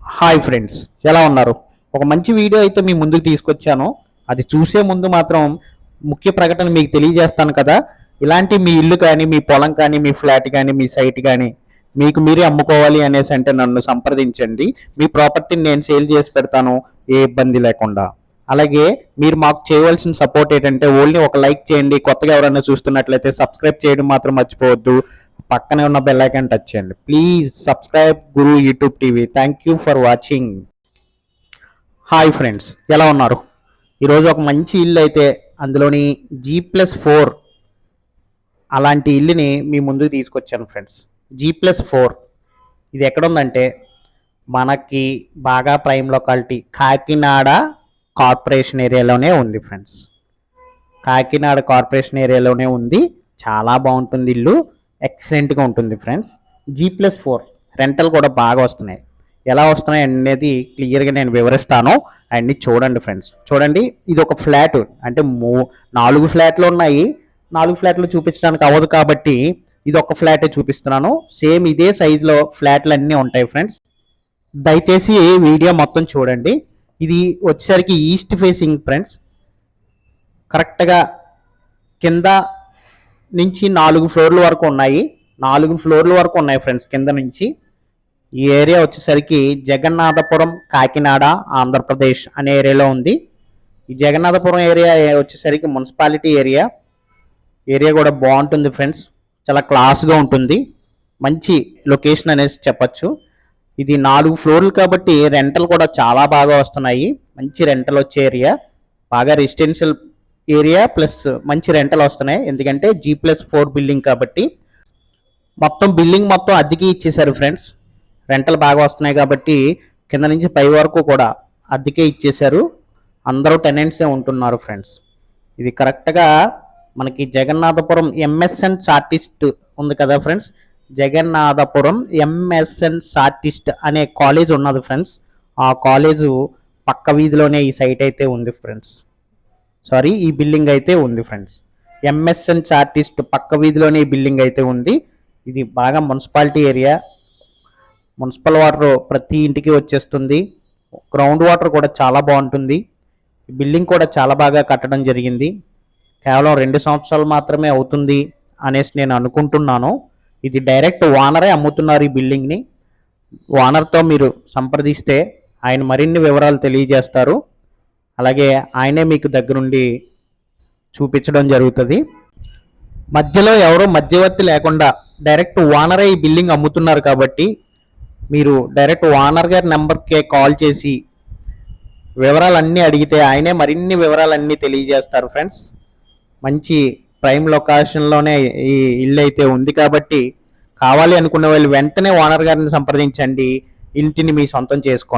Hi friends ఎలా ఉన్నారు? ఒక మంచి వీడియో అయితే మీ ముందుకు తీసుకొచ్చాను. అది చూసే ముందు మాత్రం ముఖ్య ప్రకటన మీకు తెలియజేస్తాను కదా. ఇలాంటి మీ ఇల్లు కానీ మీ పొలం కానీ మీ ఫ్లాట్ కానీ మీ సైట్ కానీ మీకు మీరే అమ్ముకోవాలి అనేసి అంటే నన్ను సంప్రదించండి. మీ ప్రాపర్టీని నేను సేల్ చేసి పెడతాను ఏ ఇబ్బంది లేకుండా. అలాగే మీరు మాకు చేయవలసిన సపోర్ట్ ఏంటంటే ఓన్లీ ఒక లైక్ చేయండి. కొత్తగా ఎవరైనా చూస్తున్నట్లయితే సబ్స్క్రైబ్ చేయడం మాత్రం మర్చిపోవద్దు. పక్కనే ఉన్న బెల్ ఐకాన్ టచ్ చేయండి. Please subscribe Guru YouTube TV thank you for watching hi friends ఎలా ఉన్నారు? ఈరోజు ఒక మంచి ఇల్లు అయితే అందులోని జీ ప్లస్ ఫోర్ అలాంటి ఇల్లుని మీ ముందుకు తీసుకొచ్చాను ఫ్రెండ్స్ జీ ప్లస్ ఫోర్ ఇది ఎక్కడుందంటే మనకి బాగా ప్రైమ్ లొకాలిటీ కాకినాడ కార్పొరేషన్ ఏరియాలోనే ఉంది ఫ్రెండ్స్ కాకినాడ కార్పొరేషన్ ఏరియాలోనే ఉంది. చాలా బాగుంటుంది ఇల్లు. ఎక్సలెంట్గా ఉంటుంది friends G plus four rental కూడా బాగా వస్తున్నాయి. ఎలా వస్తున్నాయి అనేది క్లియర్గా నేను వివరిస్తాను. అన్ని చూడండి ఫ్రెండ్స్ చూడండి ఇది ఒక ఫ్లాట్ అంటే మూ నాలుగు ఫ్లాట్లు ఉన్నాయి. నాలుగు ఫ్లాట్లు చూపించడానికి అవ్వదు కాబట్టి ఇది ఒక ఫ్లాటే చూపిస్తున్నాను. సేమ్ ఇదే సైజులో ఫ్లాట్లు అన్నీ ఉంటాయి ఫ్రెండ్స్ దయచేసి వీడియో మొత్తం చూడండి. ఇది వచ్చేసరికి ఈస్ట్ ఫేసింగ్ ఫ్రెండ్స్ కరెక్ట్గా కింద నుంచి నాలుగు ఫ్లోర్ల వరకు ఉన్నాయి. నాలుగు ఫ్లోర్ల వరకు ఉన్నాయి ఫ్రెండ్స్ కింద నుంచి. ఈ ఏరియా వచ్చేసరికి జగన్నాథపురం కాకినాడ ఆంధ్రప్రదేశ్ అనే ఏరియాలో ఉంది. ఈ జగన్నాథపురం ఏరియా వచ్చేసరికి మున్సిపాలిటీ ఏరియా. ఏరియా కూడా బాగుంటుంది ఫ్రెండ్స్ చాలా క్లాస్గా ఉంటుంది. మంచి లొకేషన్ అనేసి చెప్పచ్చు. ఇది నాలుగు ఫ్లోర్లు కాబట్టి రెంటల్ కూడా చాలా బాగా వస్తున్నాయి. మంచి రెంటల్ వచ్చే ఏరియా. బాగా రెసిడెన్షియల్ ఏరియా ప్లస్ మంచి రెంటలు వస్తున్నాయి. ఎందుకంటే జీ ప్లస్ ఫోర్ బిల్డింగ్ కాబట్టి మొత్తం బిల్డింగ్ మొత్తం అద్దెకి ఇచ్చేశారు ఫ్రెండ్స్. రెంటలు బాగా వస్తున్నాయి కాబట్టి కింద నుంచి పై వరకు కూడా అద్దెకే ఇచ్చేశారు. అందరూ టెనెంట్సే ఉంటున్నారు ఫ్రెండ్స్. ఇది కరెక్ట్గా మనకి జగన్నాథపురం ఎంఎస్ఎన్ ఆర్టిస్ట్ ఉంది కదా ఫ్రెండ్స్. జగన్నాథపురం ఎంఎస్ఎన్ ఆర్టిస్ట్ అనే కాలేజ్ ఉన్నది ఫ్రెండ్స్. ఆ కాలేజు పక్క వీధిలోనే ఈ సైట్ అయితే ఉంది ఫ్రెండ్స్. సారీ ఈ బిల్డింగ్ అయితే ఉంది ఫ్రెండ్స్ ఎంఎస్ఎన్ ఆర్టిస్ట్ పక్క వీధిలోనే ఈ బిల్డింగ్ అయితే ఉంది. ఇది బాగా మున్సిపాలిటీ ఏరియా మున్సిపల్ వాటర్ ప్రతి ఇంటికి వచ్చేస్తుంది. గ్రౌండ్ వాటర్ కూడా చాలా బాగుంటుంది. బిల్డింగ్ కూడా చాలా బాగా కట్టడం జరిగింది. కేవలం రెండు సంవత్సరాలు మాత్రమే అవుతుంది అనేసి నేను అనుకుంటున్నాను. ఇది డైరెక్ట్ ఓనరే అమ్ముతున్నారు ఈ బిల్డింగ్ని ఓనర్తో మీరు సంప్రదిస్తే ఆయన మరిన్ని వివరాలు తెలియజేస్తారు. అలాగే ఆయనే మీకు దగ్గరుండి చూపించడం జరుగుతుంది. మధ్యలో ఎవరో మధ్యవర్తి లేకుండా డైరెక్ట్ ఓనరే ఈ బిల్డింగ్ అమ్ముతున్నారు కాబట్టి మీరు డైరెక్ట్ ఓనర్ గారి నెంబర్కే కాల్ చేసి వివరాలన్నీ అడిగితే ఆయనే మరిన్ని వివరాలన్నీ తెలియజేస్తారు ఫ్రెండ్స్. మంచి ప్రైమ్ లొకేషన్లోనే ఈ ఇల్లు అయితే ఉంది కాబట్టి కావాలి అనుకున్న వాళ్ళు వెంటనే ఓనర్ గారిని సంప్రదించండి. ఇంటిని మీ సొంతం చేసుకోండి.